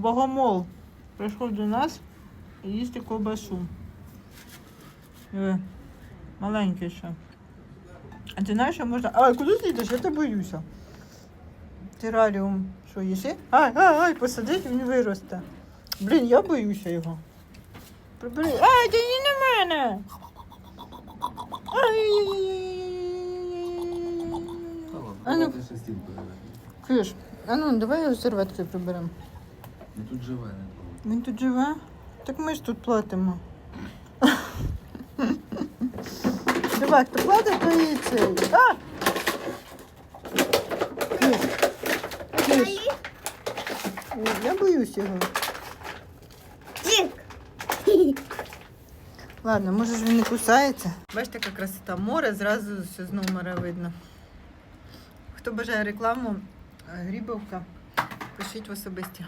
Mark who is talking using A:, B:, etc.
A: богомол прийшов до нас їсти ковбасу. Маленький ще. А ти знаєш, що можна. Ай, куди ти йдеш? Я тебе боюся. Тераріум, що їси? Ай, ай, ай, посадить, він виросте. Блін, я боюся його. Прибери. Ай, ти не на мене. А ну.
B: Давайте ще стіл перевернемо.
A: Киш, а ну давай його серветкою приберемо.
B: Ну тут живе не було.
A: Він тут живе? Так ми ж тут платимо. Давай, хто платить, то і цей. А! Киш. Киш. Ой, Я боюсь його. Ладно, може ж він не кусається. Бачите, яка красота море, зразу все з номера видно. Хто бажає рекламу, е, Грібовка, пишіть в особисті.